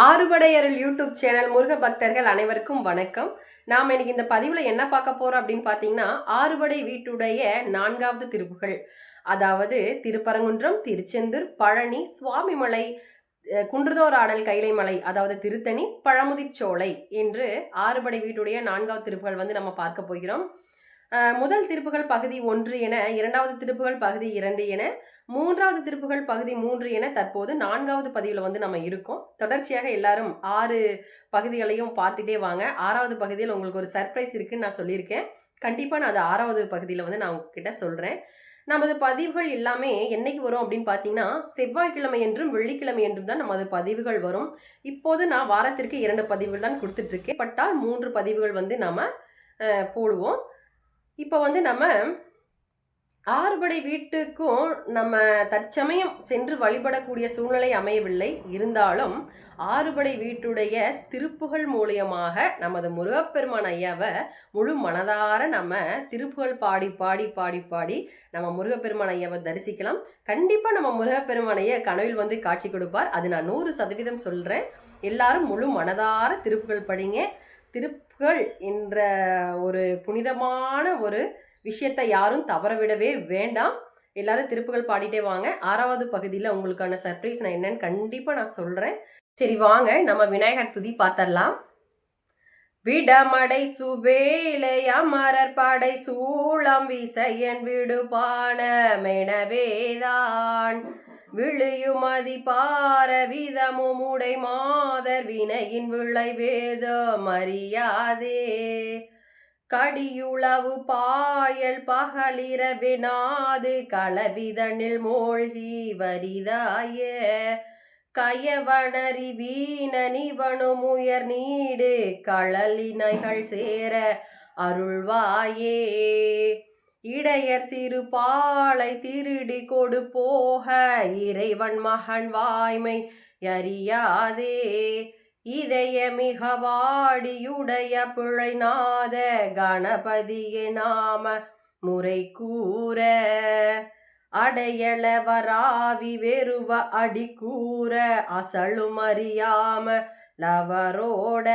ஆறுபடையருள் YouTube channel Muruga பக்தர்கள் அனைவருக்கும் வணக்கம். நாம் இன்னைக்கு இந்த பதிவில் என்ன பார்க்க போறோம் அப்படின்னு பார்த்தீங்கன்னா ஆறுபடை வீட்டுடைய நான்காவது திருப்புகள். அதாவது திருப்பரங்குன்றம் திருச்செந்தூர் பழனி சுவாமிமலை குன்றுதோர் ஆடல் கைலைமலை அதாவது திருத்தணி பழமுதிர்ச்சோலை என்று ஆறுபடை வீட்டுடைய நான்காவது திருப்புகள் வந்து நம்ம பார்க்க போகிறோம். முதல் திருப்புகள் பகுதி ஒன்று என இரண்டாவது திருப்புகள் பகுதி இரண்டு என மூன்றாவது திருப்புகள் பகுதி மூன்று என தற்போது நான்காவது பதிவில் வந்து நம்ம இருக்கோம். தொடர்ச்சியாக எல்லாரும் ஆறு பகுதிகளையும் பார்த்துட்டே வாங்க. ஆறாவது பகுதியில் உங்களுக்கு ஒரு சர்ப்ரைஸ் இருக்குன்னு நான் சொல்லியிருக்கேன். கண்டிப்பாக நான் அது ஆறாவது பகுதியில் வந்து நான் உங்ககிட்ட சொல்கிறேன் நமது பதிவுகள் எல்லாமே என்னைக்கு வரும் அப்படின்னு பார்த்தீங்கன்னா செவ்வாய்க்கிழமை என்றும் வெள்ளிக்கிழமை என்றும் தான் நமது பதிவுகள் வரும். இப்போது நான் வாரத்திற்கு இரண்டு பதிவுகள் தான் கொடுத்துட்ருக்கேன் பட்டால் மூன்று பதிவுகள் வந்து நாம் போடுவோம். இப்போ வந்து நம்ம ஆறுபடை வீட்டுக்கும் நம்ம தற்சமயம் சென்று வழிபடக்கூடிய சூழ்நிலை அமையவில்லை. இருந்தாலும் ஆறுபடை வீட்டுடைய திருப்புகள் மூலியமாக நமது முருகப்பெருமான் ஐயாவை முழு மனதார நம்ம திருப்புகள் பாடி பாடி பாடி பாடி நம்ம முருகப்பெருமான் ஐயாவை தரிசிக்கலாம். கண்டிப்பாக நம்ம முருகப்பெருமான் ஐயா கனவில் வந்து காட்சி கொடுப்பார். அது நான் நூறு சதவீதம் சொல்கிறேன் எல்லாரும் முழு மனதார திருப்புகள் படிங்க. நாட்கள் என்ற ஒரு புனிதமான ஒரு விஷயத்தை யாரும் தவறவிடவே வேண்டாம். எல்லாரும் திருப்புகள் பாடிட்டே வாங்க. ஆறாவது பகுதியில் உங்களுக்கான சர்ப்ரைஸ் நான் என்னன்னு கண்டிப்பாக நான் சொல்கிறேன் சரி வாங்க. நம்ம விநாயகர் துதி பார்த்தரலாம் விடமடை சுவேலை அமரர் படை சூளம் விசையன் விடுபான மெனவேதான். விழியுமதி பார விதமும் உடை மாதர் வினையின் விளைவேத மரியாதே கடியுளவு பாயல் பகலிரவினாது களவிதனில் மூழ்கி வரிதாய. கயவனறி வீணனிவனும் உயர் நீடு களலினைகள் சேர அருள்வாயே. இடையர் சிறு பாலை திருடி கொடு போக இறைவன் மகன் வாய்மை அறியாதே. இதய மிக வாடியுடைய பிழைநாத கணபதியே நாம முறை கூற அடையளவராவி வெறுவ அடி கூற அசளும் அறியாம லவரோட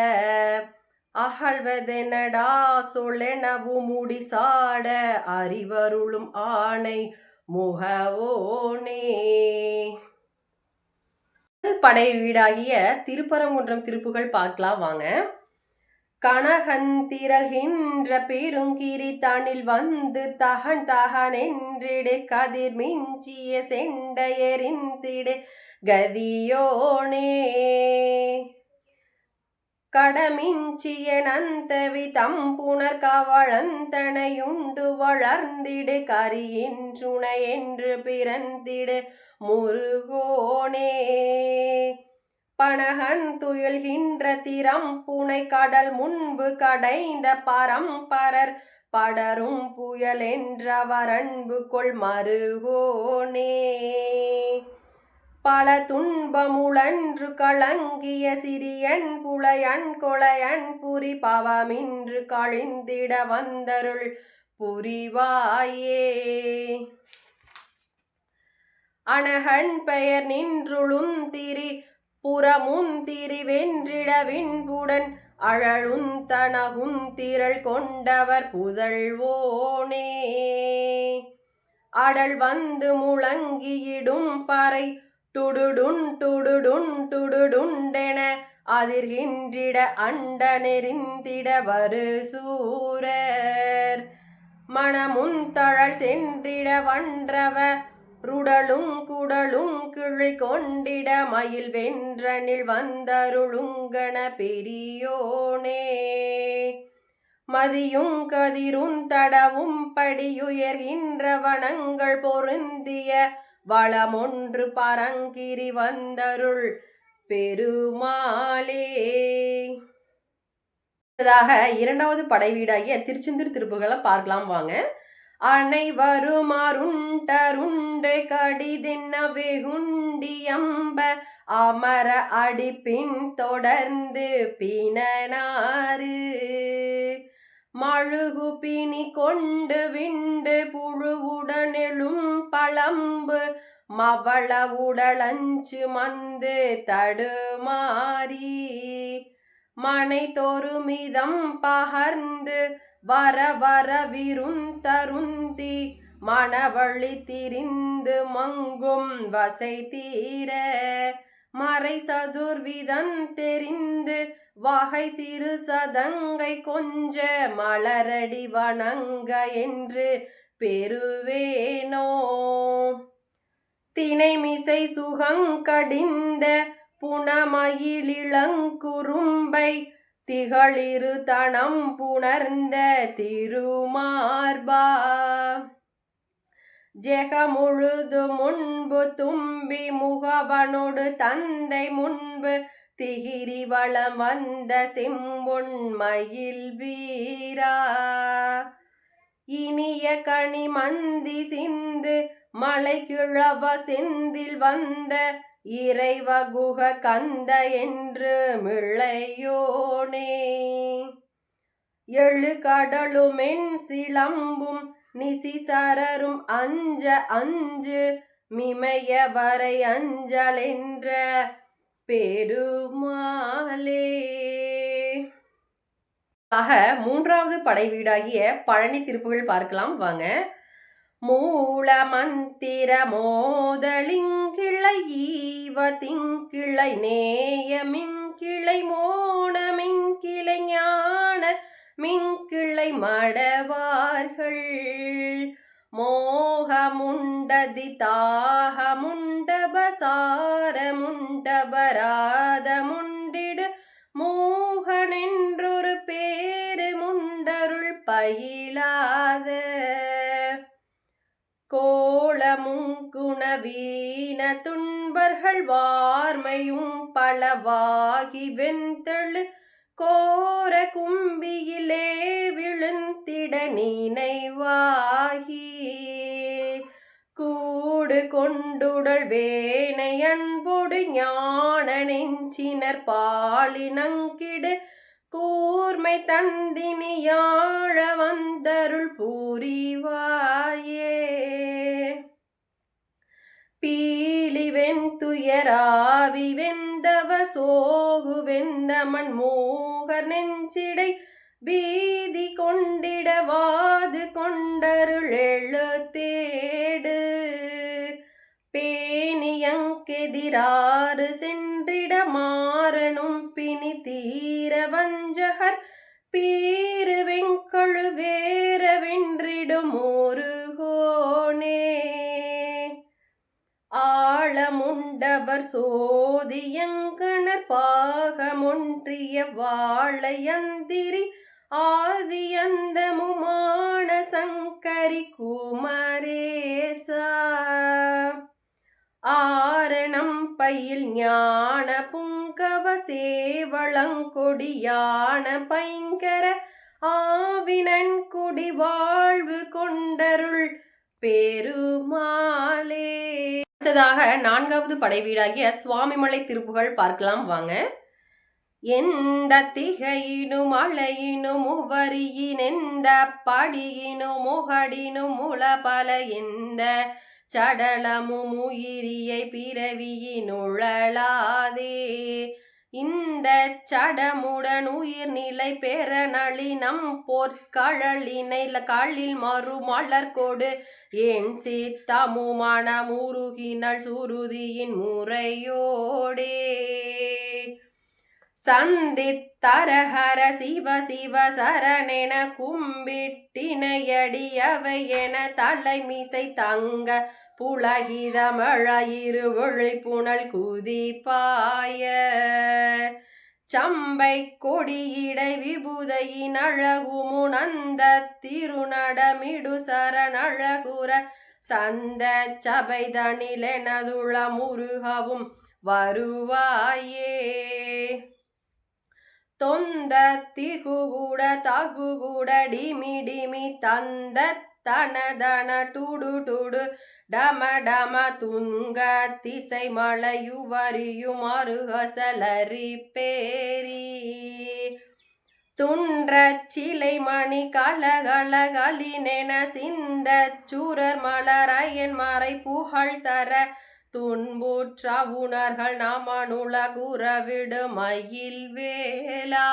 அகழ்வதெனடா சொல்லெனவும் முடிசாட அறிவருளும் ஆணை முகவோனே. படை வீடாகிய திருப்பரங்குன்றம் திருப்புகள் பார்க்கலாம் வாங்க. கனகந்திரகின்ற பெருங்கிரி தனில் வந்து தகன் தகன் என்றிடு கதிர் மிஞ்சிய செண்டையறிந்திடு கதியோனே. கடமிஞ்சிய நந்தவி வளர்ந்திடு கரியின்றுணை என்று பிறந்திடு முருகோனே. பணகன் துயில்கின்ற திறம் புனை கடல் முன்பு கடைந்த பரம்பரர் படரும் புயல் என்ற வரன்பு கொள் மருகோனே. பல துன்பமுழன்று களங்கிய சிறியன் புலையன் கொலையன் புரி பவமின்று கழிந்திட வந்தருள் புரிவாயே. அனகன் பெயர் நின்றுளுந்திரி புறமுந்திரி வென்றிட விண்புடன் அழழுந்தனகும் திரள் கொண்டவர் புதழ்வோனே அடல் வந்து முழங்கியிடும் பறை டுடுடுன் டுடுடுன் டுடுடுண்டென அதிர்கின்றிட அண்ட நெறிந்திட வரு சூரர். மணமுந்தழல் சென்றிட வன்றவ ருடலும் குடலும் கிழி கொண்டிட மயில் வென்றனில் வந்தருளுங்கன பெரியோனே. மதியும் கதிரும் தடவும் படியுயர்கின்ற வனங்கள் பொருந்திய வளமொன்று பரங்கிரி வந்தருள் பெருமாளே. அடுத்ததாக இரண்டாவது படை வீடாகிய திருச்செந்தூர் திருப்புகளை பார்க்கலாம் வாங்க. அனைவரும் அருண்டருண்டு கடிதின்ன வெகுண்டியம்ப அமர அடிப்பின் தொடர்ந்து பிணனாறு. மழுகு பிணி கொண்டு விண்டு புழுவுடனெழும் பழம்பு. மவள உடலஞ்சு மந்து தடுமாறி. மனை தொருமிதம் பகர்ந்து வர வர விருந்தருந்தி மணவழி திரிந்து மங்கும் வசை தீர. மறை சதுர்விதன் தெரிந்து வகை சிறு சதங்கை கொஞ்ச மலரடி வணங்க என்று பெறுவேனோ. திணைமிசை சுகங்கடிந்த புனமயிலிளங்குறும்பை திகழிரு தனம் புணர்ந்த திருமார்பா. ஜெக முழுது முன்பு தும்பி முகவனோடு தந்தை முன்பு திகிரி வளம் வந்த செம்பொன்மயில் வீரா. இனிய கனி மந்தி சிந்து மலை கிழவ செந்தில் வந்த இறைவ குக கந்த என்று மிளையோனே. எழு கடலுமென் சிலம்பும் நிசிசரரும் அஞ்ச அஞ்சு மிமைய வரை அஞ்சல் என்ற பெருமாளே. ஆக மூன்றாவது படை வீடாகிய பழனி திருப்புகள் பார்க்கலாம் வாங்க. மூல மந்திர மோதலிங்கிளை ஈவ திங்கிளை நேயமிங்கிளை மோனமிங்கிளை ஞான மிங்கிளை மடவார்கள். மோகமுண்டதி தாகமுண்டபசாரமுண்டபராதமுண்டிடு பயிலாத கோளமும் குணவீன துன்பர்கள் வார்மையும் பலவாகி வெந்தெழு கோர கும்பியிலே விழுந்திட நினைவாகி. கூடு கொண்டுடல் வேனை அன்பொடு ஞான நெஞ்சினர் பாலினங்கிடு கூர்மை தந்தினியாழ வந்தருள் பூரிவாயே. பீலி வெந்துயராவி வெந்தவ சோகு வெந்தமன் மூகர் நெஞ்சிடை வீதி கொண்டிடவாது கொண்டருளெழு தேடு பேணியங்கெதிராறு சென்றிடமா பிணி தீர வஞ்சகர் பீரு வெங்கழு வேற வென்றிடும் ஒரு கோணே ஆழமுண்டவர் சோதியங்கணர் பாகமொன்றிய வாழையந்திரி ஆதியந்தமுமான சங்கரி குமரேசா. ஆரணம் பயில் ஞான புங்கவ சேவளங்கொடியான பைங்கர ஆவினன் குடி வாழ்வு கொண்டருள் பெருமாளே. அடுத்ததாக நான்காவது படை வீடாகிய சுவாமிமலை திருப்புகள் பார்க்கலாம் வாங்க. எந்த திகையினும் அழையினும் உவரியினெந்த படியினும் முகடினும் முளபல எந்த சடலமும் உயிரியை பிறவியினுழலாதே. இந்த சடமுடன் உயிர்நிலை பெற நளினம் பொற்கழலினை காலில் மறு மலர்கொடு என் சீத்தமுமான முருகினள் சுருதியின் முறையோடே. சந்தித்தரஹர சிவ சிவ சரணென கும்பிட்டினையடி அவை என தலைமிசை தங்க புலகிதமழயிரு புனல் குதிப்பாய. சம்பை கொடியிடை விபுதையின் அழகுமுனந்த திருநடமிடு சரணழகுர சந்த சபைதனிலெனதுள முருகவும் வருவாயே. தொந்த திகுகுட தகுகுட டிமி டிமி தந்த தனதன டுடு டுடு டம டம துங்க திசை மழையுவரியும் அருகசலரி பேரி. துன்ற சிலை மணி கலகலகளினென சிந்த சூரர் மலரையன் மறை புகழ் தர துன்புற்ற உணர்கள் நாமனுல குறவிடு மயில் வேலா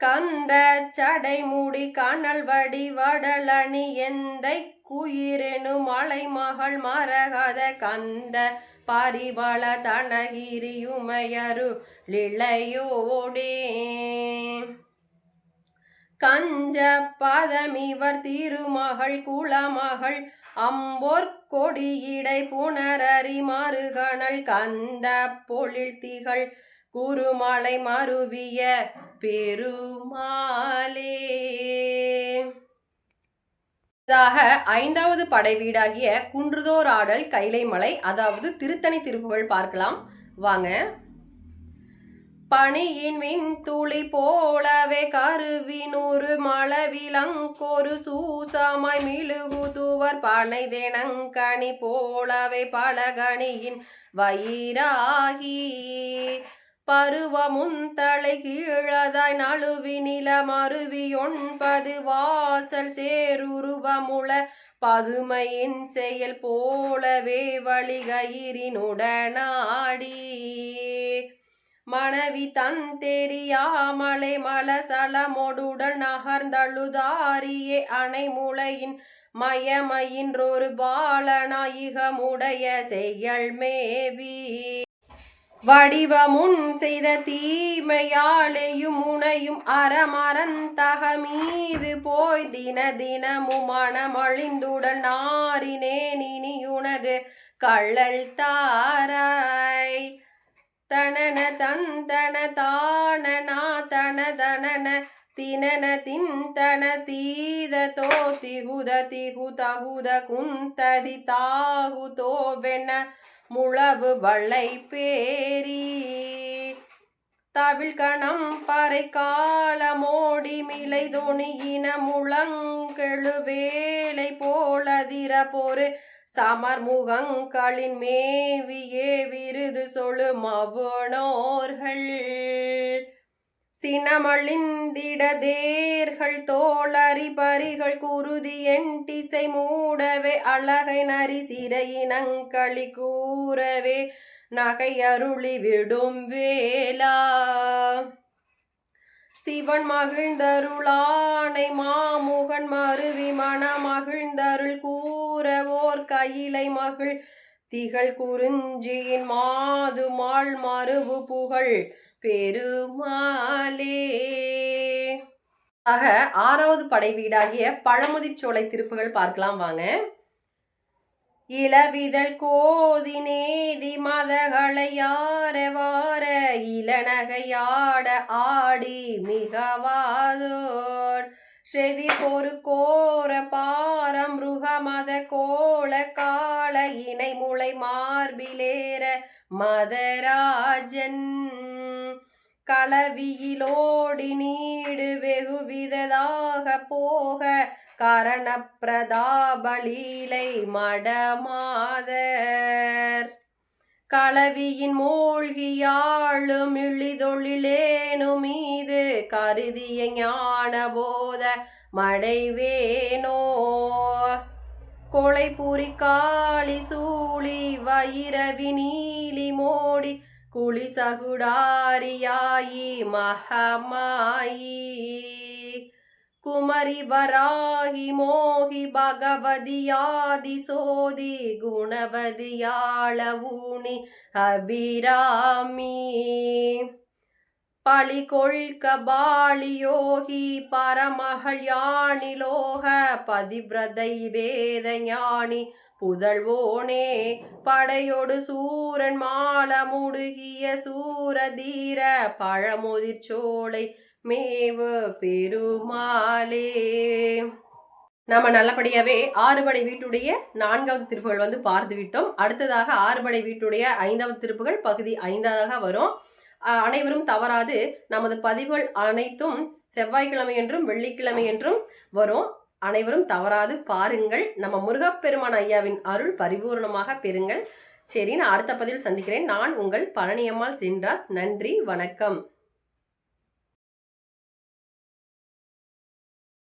கந்த சடை மூடி வடி வடலணி எந்தை குயிரெனு மலை மகள் மரகத கந்த பரிபல தனகிரியுமையரு லிளையோடே. கஞ்ச பதமிவர் திருமகள் குளமகள் அம்போர் கொடியிடை புனரறி மாறுகணல் கந்த பொழில் திகழ் குருமலை மருவிய பெருமாளே. இதாக ஐந்தாவது படை வீடாகிய குன்றுதோர் ஆடல் கைலைமலை அதாவது திருத்தணி திருப்புகள் பார்க்கலாம். வாங்க. பனியின் விண் துளி போலவே கருவினூறு மளவிலங்கொரு சூசமாய் மிழுகுதுவர் பனை தினங்கனி போலவே பலகணியின் வயிறாகி. பருவமுந்தலை கீழதாய் நழுவி நில மருவி ஒன்பது வாசல் சேருருவமுள பதுமையின் செயல் போலவே வழிகயிரினுடனாடி மனைவி தன் தெரியாமலை மலசலமோடுடல் நகர்ந்தழுதாரியே அணைமுளையின் மயமயின்றொரு பாலநாயகமுடைய செயல் மேவி. வடிவமுன் செய்த தீமையாலேயும் முனையும் அறமறந்தக மீது போய் தின தினமும் மனமழிந்துடன் நாரினேன் இனியுனது கள்ளல் தாராய் தனன தந்தன தானனா தன தனன தினன திந்தன தீத தோ திகுத திகு தகுத குந்ததி தாகு தோவென முழவு வளை பேரி. தவிழ் கணம் பறை காலமோடி மிலை தொணியின முழங்கெழு வேலை போலதிர பொறு சமர்முகங்களின் மேவியே விருது சொலு மவனோர்கள் சினமழிந்திட தேர்கள் தோளறி பரிகள் குருதி எண்டிசை மூடவே அழகை நரி சிறையினங்களி கூறவே நகை அருளி விடும் வேலா சிவன் மகிழ்ந்தருளானை மாமுகன் மருவி மன மகிழ்ந்தருள் கூ ஓர் கையிலை மகள் திகழ் குறிஞ்சியின் மாது மாள் மருவு புகழ் பெருமாளே. ஆக ஆறாவது படை வீடாகிய பழமுதிர்ச்சோலை திருப்புகள் பார்க்கலாம் வாங்க. இளவிதழ் கோதி நேதி மதகளை யார வார இளநகையாட ஆடி மிகவாதோர். செதி பொறு கோர பாரம் ருகமத கோள கால இணை முளை மார்பிலேற மதராஜன். களவியிலோடி நீடு வெகுவிததாக போக கரணப்பிரதாபலீலை மடமாதர். களவியின் மூழ்கியாளும் இழிதொழிலேனு மீது கருதிய ஞான போத மடைவேனோ? கொலை புரி காளி சூழி வைரவி நீலி மோடி குளிசகுடாரியாயி மகமாயி. குமரி வராகி மோகி பகவதியாதி சோதி குணவதியாள அபிராமி. பழி கொள்க பாளி பரமகள் யானி லோக பதிவிரதை வேத ஞானி புதழ்வோனே படையொடு சூரன் மால முடுகிய சூரதீர பழமுதிர்ச்சோலை மேவு பெருமாளே. நம்ம நல்லபடியாவே ஆறுபடை வீட்டுடைய நான்காவது திருப்புகள் வந்து பார்த்து விட்டோம். அடுத்ததாக ஆறுபடை வீட்டுடைய ஐந்தாவது திருப்புகள் பகுதி ஐந்தாக வரும். அனைவரும் தவறாது. நமது பதிவுகள் அனைத்தும் செவ்வாய்க்கிழமை என்றும் வெள்ளிக்கிழமை என்றும் வரும். அனைவரும் தவறாது. பாருங்கள். நம்ம முருகப்பெருமான் ஐயாவின் அருள் பரிபூர்ணமாக பெறுங்கள். சரி நான் அடுத்த பதிவில் சந்திக்கிறேன். நான் உங்கள் பழனியம்மாள் சின்ராஸ் நன்றி வணக்கம்.